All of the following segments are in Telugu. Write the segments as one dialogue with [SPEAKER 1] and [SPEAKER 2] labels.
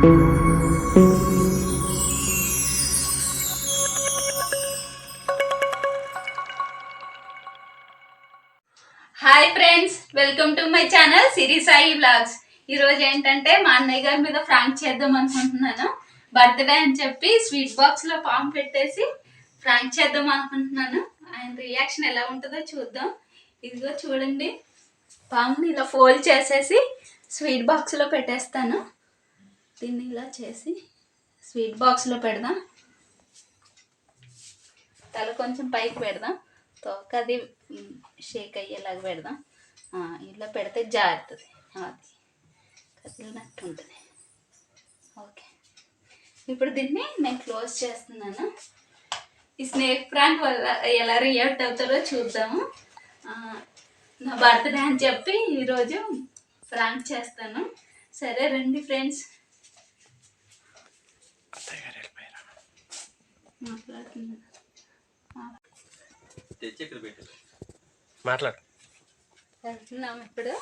[SPEAKER 1] Hi friends welcome to my channel Siri Sai vlogs ఈ రోజు ఏంటంటే మా అన్నయ్య గారి మీద ఫ్రాంక్ చేద్దాం అనుకుంటున్నాను. బర్త్డే అని చెప్పి స్వీట్ బాక్స్లో పాము పెట్టేసి ఫ్రాంక్ చేద్దాం అనుకుంటున్నాను. ఆయన రియాక్షన్ ఎలా ఉంటుందో చూద్దాం. ఇదిగో చూడండి పాముని ఇలా ఫోల్డ్ చేసేసి స్వీట్ బాక్స్లో పెట్టేస్తాను. దీన్ని ఇలా చేసి స్వీట్ బాక్స్లో పెడదాం. తల కొంచెం పైకి పెడదాం. తోక అది షేక్ అయ్యేలాగా పెడదాం. ఇలా పెడితే జారుతుంది. అది కదిలినట్టు ఉంటుంది. ఓకే. ఇప్పుడు దీన్ని నేను క్లోజ్ చేస్తున్నాను. ఈ స్నేక్ ప్రాంక్ వల్ల ఎలా రియాక్ట్ అవుతారో చూద్దాము. నా బర్త్డే అని చెప్పి ఈరోజు ప్రాంక్ చేస్తాను. సరే రండి ఫ్రెండ్స్.
[SPEAKER 2] తెచ్చి ఇక్కడ పెట్టు
[SPEAKER 3] మాట్లాడు.
[SPEAKER 1] వెళ్తున్నాము ఇప్పుడు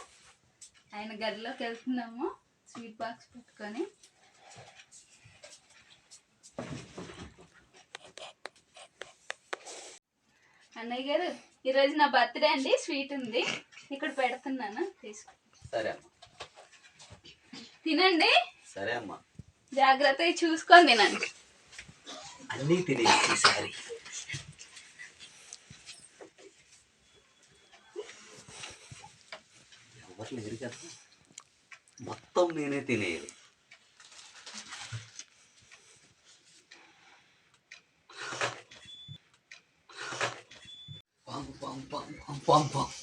[SPEAKER 1] ఆయన గదిలోకి వెళ్తున్నాము. స్వీట్ బాక్స్ పెట్టుకొని. అన్నయ్య గారు ఈరోజు నా బర్త్డే అండి. స్వీట్ ఉంది. ఇక్కడ పెడుతున్నాను. తీసుకో.
[SPEAKER 2] సరే అమ్మా.
[SPEAKER 1] తినండి.
[SPEAKER 2] సరే అమ్మా.
[SPEAKER 1] జాగ్రత్త చూసుకొని తినండి.
[SPEAKER 2] అన్నీ తినే ఈసారి. ఎవరు లేరు కదా మొత్తం నేనే తినేది పాం పాం పాం పాం పాం పాము.